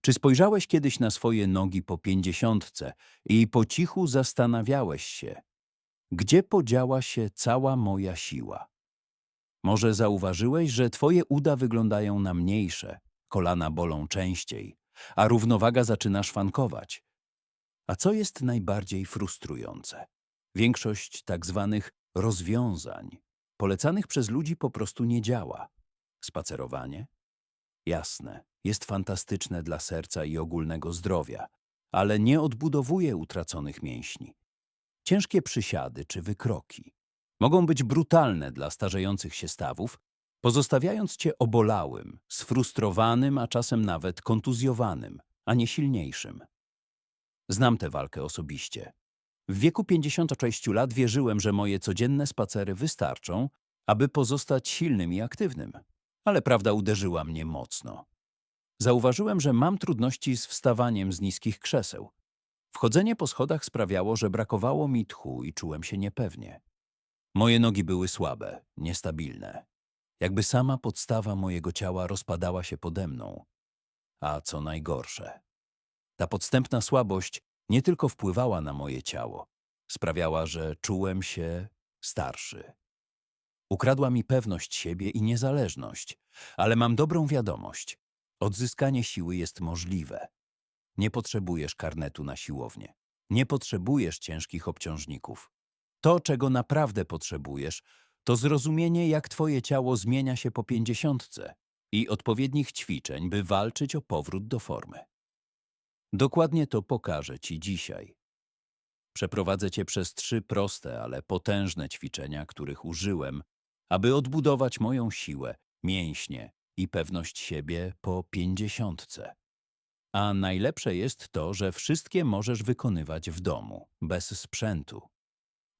Czy spojrzałeś kiedyś na swoje nogi po pięćdziesiątce i po cichu zastanawiałeś się, gdzie podziała się cała moja siła? Może zauważyłeś, że twoje uda wyglądają na mniejsze, kolana bolą częściej, a równowaga zaczyna szwankować. A co jest najbardziej frustrujące? Większość tak zwanych rozwiązań polecanych przez ludzi po prostu nie działa. Spacerowanie? Jasne, jest fantastyczne dla serca i ogólnego zdrowia, ale nie odbudowuje utraconych mięśni. Ciężkie przysiady czy wykroki mogą być brutalne dla starzejących się stawów, pozostawiając cię obolałym, sfrustrowanym, a czasem nawet kontuzjowanym, a nie silniejszym. Znam tę walkę osobiście. W wieku 56 lat wierzyłem, że moje codzienne spacery wystarczą, aby pozostać silnym i aktywnym. Ale prawda uderzyła mnie mocno. Zauważyłem, że mam trudności z wstawaniem z niskich krzeseł. Wchodzenie po schodach sprawiało, że brakowało mi tchu i czułem się niepewnie. Moje nogi były słabe, niestabilne. Jakby sama podstawa mojego ciała rozpadała się pode mną. A co najgorsze, ta podstępna słabość nie tylko wpływała na moje ciało, sprawiała, że czułem się starszy. Ukradła mi pewność siebie i niezależność, ale mam dobrą wiadomość. Odzyskanie siły jest możliwe. Nie potrzebujesz karnetu na siłownię. Nie potrzebujesz ciężkich obciążników. To, czego naprawdę potrzebujesz, to zrozumienie, jak twoje ciało zmienia się po pięćdziesiątce i odpowiednich ćwiczeń, by walczyć o powrót do formy. Dokładnie to pokażę ci dzisiaj. Przeprowadzę cię przez trzy proste, ale potężne ćwiczenia, których użyłem, aby odbudować moją siłę, mięśnie i pewność siebie po pięćdziesiątce. A najlepsze jest to, że wszystkie możesz wykonywać w domu, bez sprzętu,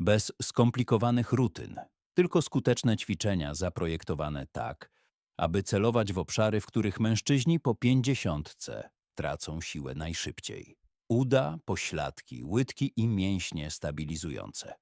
bez skomplikowanych rutyn, tylko skuteczne ćwiczenia zaprojektowane tak, aby celować w obszary, w których mężczyźni po pięćdziesiątce tracą siłę najszybciej. Uda, pośladki, łydki i mięśnie stabilizujące.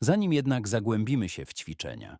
Zanim jednak zagłębimy się w ćwiczenia,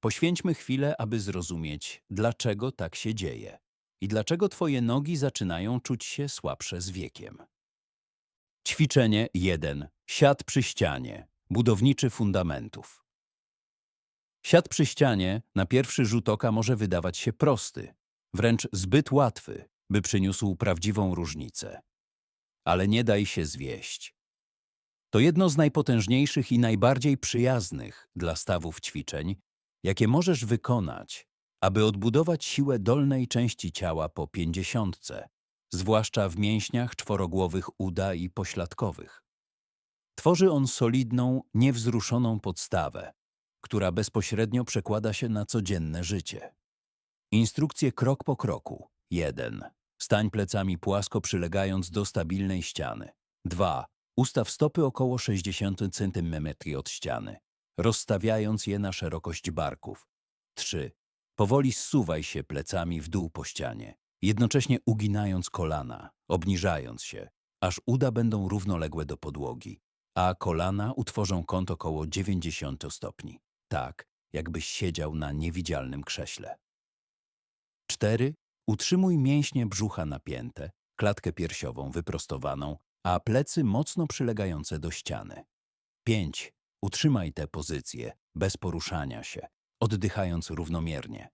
poświęćmy chwilę, aby zrozumieć, dlaczego tak się dzieje i dlaczego twoje nogi zaczynają czuć się słabsze z wiekiem. Ćwiczenie 1. Siad przy ścianie. Budowniczy fundamentów. Siad przy ścianie na pierwszy rzut oka może wydawać się prosty, wręcz zbyt łatwy, by przyniósł prawdziwą różnicę. Ale nie daj się zwieść. To jedno z najpotężniejszych i najbardziej przyjaznych dla stawów ćwiczeń, jakie możesz wykonać, aby odbudować siłę dolnej części ciała po pięćdziesiątce, zwłaszcza w mięśniach czworogłowych uda i pośladkowych. Tworzy on solidną, niewzruszoną podstawę, która bezpośrednio przekłada się na codzienne życie. Instrukcje krok po kroku. 1. Stań plecami płasko przylegając do stabilnej ściany. 2. Ustaw stopy około 60 cm od ściany, rozstawiając je na szerokość barków. 3. Powoli zsuwaj się plecami w dół po ścianie, jednocześnie uginając kolana, obniżając się, aż uda będą równoległe do podłogi, a kolana utworzą kąt około 90 stopni, tak jakbyś siedział na niewidzialnym krześle. 4. Utrzymuj mięśnie brzucha napięte, klatkę piersiową wyprostowaną, a plecy mocno przylegające do ściany. 5. Utrzymaj tę pozycję, bez poruszania się, oddychając równomiernie.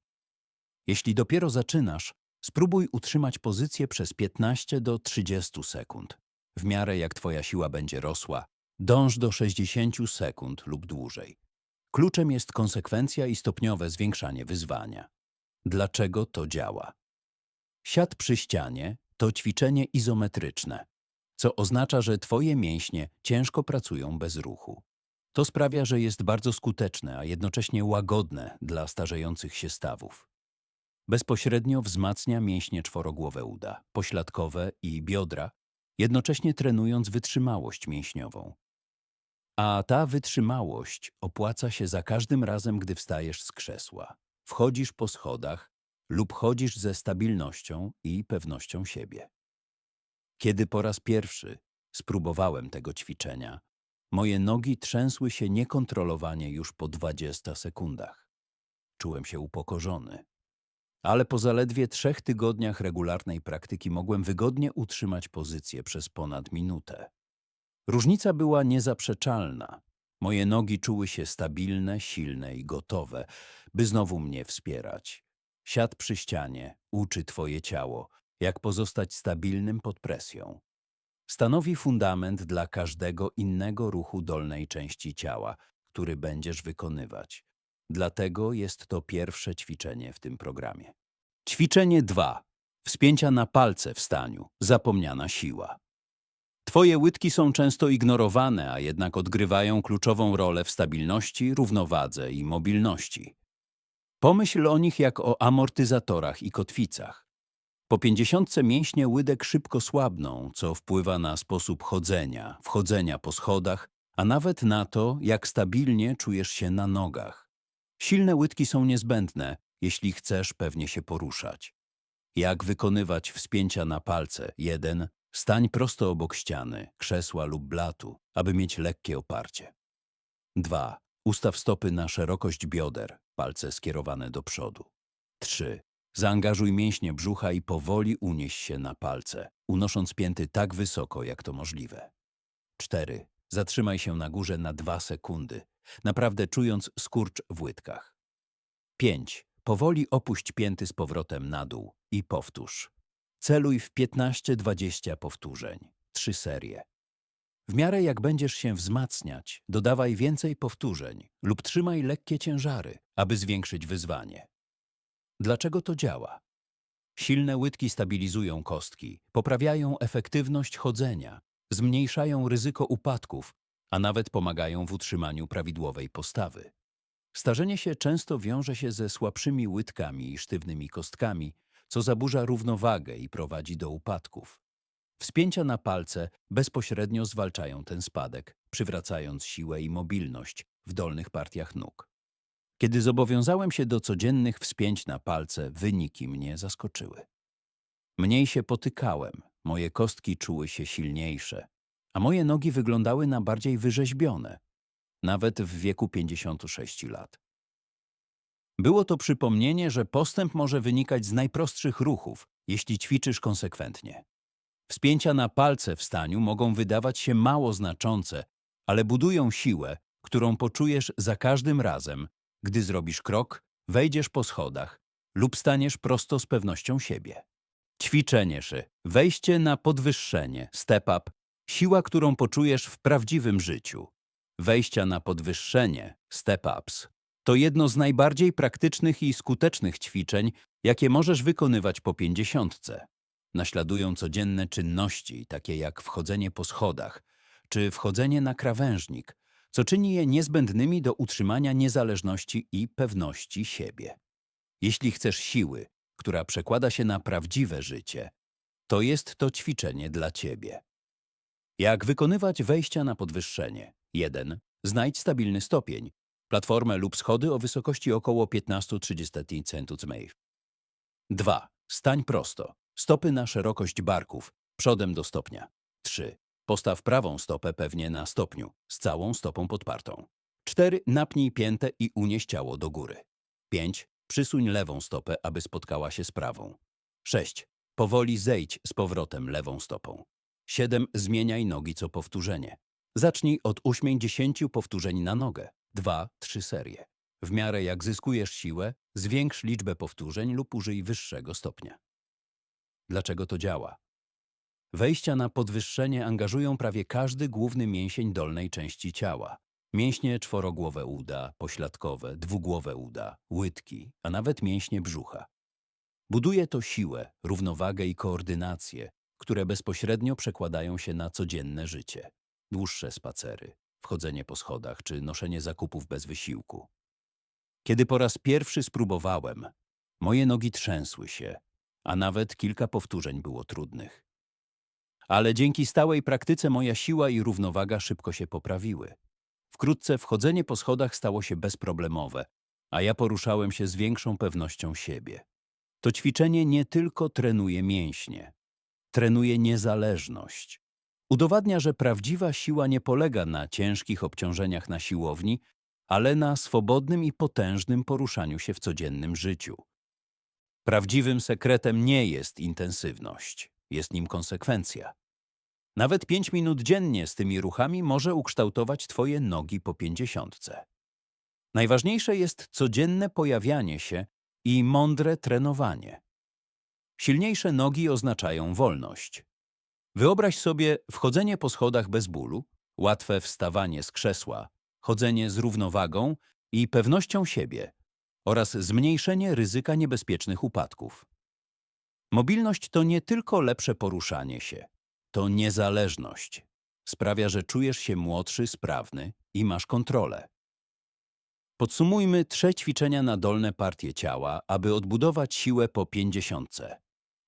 Jeśli dopiero zaczynasz, spróbuj utrzymać pozycję przez 15 do 30 sekund. W miarę jak Twoja siła będzie rosła, dąż do 60 sekund lub dłużej. Kluczem jest konsekwencja i stopniowe zwiększanie wyzwania. Dlaczego to działa? Siad przy ścianie to ćwiczenie izometryczne, co oznacza, że Twoje mięśnie ciężko pracują bez ruchu. To sprawia, że jest bardzo skuteczne, a jednocześnie łagodne dla starzejących się stawów. Bezpośrednio wzmacnia mięśnie czworogłowe uda, pośladkowe i biodra, jednocześnie trenując wytrzymałość mięśniową. A ta wytrzymałość opłaca się za każdym razem, gdy wstajesz z krzesła, wchodzisz po schodach lub chodzisz ze stabilnością i pewnością siebie. Kiedy po raz pierwszy spróbowałem tego ćwiczenia, moje nogi trzęsły się niekontrolowanie już po 20 sekundach. Czułem się upokorzony. ale po zaledwie trzech tygodniach regularnej praktyki mogłem wygodnie utrzymać pozycję przez ponad minutę. Różnica była niezaprzeczalna. Moje nogi czuły się stabilne, silne i gotowe, by znowu mnie wspierać. Siad przy ścianie, uczy twoje ciało, jak pozostać stabilnym pod presją. Stanowi fundament dla każdego innego ruchu dolnej części ciała, który będziesz wykonywać. Dlatego jest to pierwsze ćwiczenie w tym programie. Ćwiczenie 2. Wspięcia na palce w staniu. Zapomniana siła. Twoje łydki są często ignorowane, a jednak odgrywają kluczową rolę w stabilności, równowadze i mobilności. Pomyśl o nich jak o amortyzatorach i kotwicach. Po pięćdziesiątce mięśnie łydek szybko słabną, co wpływa na sposób chodzenia, wchodzenia po schodach, a nawet na to, jak stabilnie czujesz się na nogach. Silne łydki są niezbędne, jeśli chcesz pewnie się poruszać. Jak wykonywać wspięcia na palce? 1. Stań prosto obok ściany, krzesła lub blatu, aby mieć lekkie oparcie. 2. Ustaw stopy na szerokość bioder, palce skierowane do przodu. 3. Zaangażuj mięśnie brzucha i powoli unieś się na palce, unosząc pięty tak wysoko, jak to możliwe. 4. Zatrzymaj się na górze na 2 sekundy, naprawdę czując skurcz w łydkach. 5. Powoli opuść pięty z powrotem na dół i powtórz. Celuj w 15-20 powtórzeń, 3 serie. W miarę jak będziesz się wzmacniać, dodawaj więcej powtórzeń lub trzymaj lekkie ciężary, aby zwiększyć wyzwanie. Dlaczego to działa? Silne łydki stabilizują kostki, poprawiają efektywność chodzenia, zmniejszają ryzyko upadków, a nawet pomagają w utrzymaniu prawidłowej postawy. Starzenie się często wiąże się ze słabszymi łydkami i sztywnymi kostkami, co zaburza równowagę i prowadzi do upadków. Wspięcia na palce bezpośrednio zwalczają ten spadek, przywracając siłę i mobilność w dolnych partiach nóg. Kiedy zobowiązałem się do codziennych wspięć na palce, wyniki mnie zaskoczyły. Mniej się potykałem, moje kostki czuły się silniejsze, a moje nogi wyglądały na bardziej wyrzeźbione, nawet w wieku 56 lat. Było to przypomnienie, że postęp może wynikać z najprostszych ruchów, jeśli ćwiczysz konsekwentnie. Wspięcia na palce w staniu mogą wydawać się mało znaczące, ale budują siłę, którą poczujesz za każdym razem, gdy zrobisz krok, wejdziesz po schodach lub staniesz prosto z pewnością siebie. Ćwiczenie szy, wejście na podwyższenie, step up, siła, którą poczujesz w prawdziwym życiu. Wejścia na podwyższenie, step ups, to jedno z najbardziej praktycznych i skutecznych ćwiczeń, jakie możesz wykonywać po pięćdziesiątce. Naśladują codzienne czynności, takie jak wchodzenie po schodach czy wchodzenie na krawężnik, co czyni je niezbędnymi do utrzymania niezależności i pewności siebie. Jeśli chcesz siły, która przekłada się na prawdziwe życie, to jest to ćwiczenie dla ciebie. Jak wykonywać wejścia na podwyższenie? 1. Znajdź stabilny stopień, platformę lub schody o wysokości około 15-30 cm. 2. Stań prosto. Stopy na szerokość barków, przodem do stopnia. 3. Postaw prawą stopę pewnie na stopniu, z całą stopą podpartą. 4. Napnij piętę i unieś ciało do góry. 5. Przysuń lewą stopę, aby spotkała się z prawą. 6. Powoli zejdź z powrotem lewą stopą. 7. Zmieniaj nogi co powtórzenie. Zacznij od 8-10 powtórzeń na nogę. 2-3 serie. W miarę jak zyskujesz siłę, zwiększ liczbę powtórzeń lub użyj wyższego stopnia. Dlaczego to działa? Wejścia na podwyższenie angażują prawie każdy główny mięsień dolnej części ciała. Mięśnie czworogłowe uda, pośladkowe, dwugłowe uda, łydki, a nawet mięśnie brzucha. Buduje to siłę, równowagę i koordynację, które bezpośrednio przekładają się na codzienne życie. Dłuższe spacery, wchodzenie po schodach czy noszenie zakupów bez wysiłku. Kiedy po raz pierwszy spróbowałem, moje nogi trzęsły się, a nawet kilka powtórzeń było trudnych. Ale dzięki stałej praktyce moja siła i równowaga szybko się poprawiły. Wkrótce wchodzenie po schodach stało się bezproblemowe, a ja poruszałem się z większą pewnością siebie. To ćwiczenie nie tylko trenuje mięśnie, trenuje niezależność. Udowadnia, że prawdziwa siła nie polega na ciężkich obciążeniach na siłowni, ale na swobodnym i potężnym poruszaniu się w codziennym życiu. Prawdziwym sekretem nie jest intensywność, jest nim konsekwencja. Nawet 5 minut dziennie z tymi ruchami może ukształtować Twoje nogi po pięćdziesiątce. Najważniejsze jest codzienne pojawianie się i mądre trenowanie. Silniejsze nogi oznaczają wolność. Wyobraź sobie wchodzenie po schodach bez bólu, łatwe wstawanie z krzesła, chodzenie z równowagą i pewnością siebie oraz zmniejszenie ryzyka niebezpiecznych upadków. Mobilność to nie tylko lepsze poruszanie się, to niezależność. Sprawia, że czujesz się młodszy, sprawny i masz kontrolę. Podsumujmy trzy ćwiczenia na dolne partie ciała, aby odbudować siłę po pięćdziesiątce.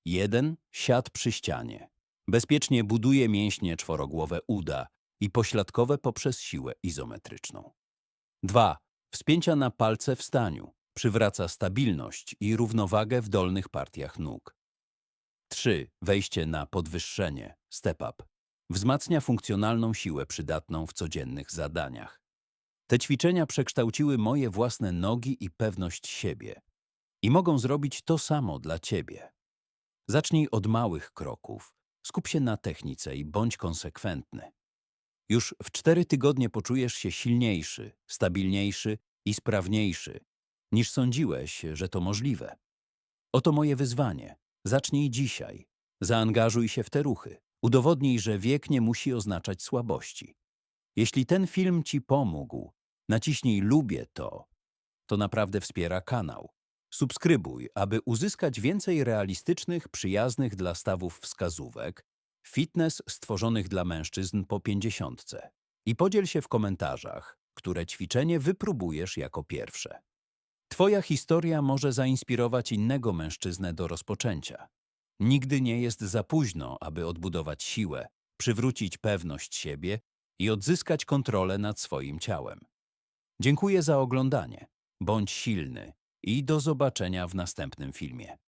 1. Siad przy ścianie. Bezpiecznie buduje mięśnie czworogłowe uda i pośladkowe poprzez siłę izometryczną. 2. Wspięcia na palce w staniu. Przywraca stabilność i równowagę w dolnych partiach nóg. 3. Wejście na podwyższenie, step up. Wzmacnia funkcjonalną siłę przydatną w codziennych zadaniach. Te ćwiczenia przekształciły moje własne nogi i pewność siebie. I mogą zrobić to samo dla ciebie. Zacznij od małych kroków. Skup się na technice i bądź konsekwentny. Już w cztery tygodnie poczujesz się silniejszy, stabilniejszy i sprawniejszy, niż sądziłeś, że to możliwe. Oto moje wyzwanie. Zacznij dzisiaj. Zaangażuj się w te ruchy. Udowodnij, że wiek nie musi oznaczać słabości. Jeśli ten film Ci pomógł, naciśnij lubię to. To naprawdę wspiera kanał. Subskrybuj, aby uzyskać więcej realistycznych, przyjaznych dla stawów wskazówek, fitness stworzonych dla mężczyzn po pięćdziesiątce. I podziel się w komentarzach, które ćwiczenie wypróbujesz jako pierwsze. Twoja historia może zainspirować innego mężczyznę do rozpoczęcia. Nigdy nie jest za późno, aby odbudować siłę, przywrócić pewność siebie i odzyskać kontrolę nad swoim ciałem. Dziękuję za oglądanie. Bądź silny i do zobaczenia w następnym filmie.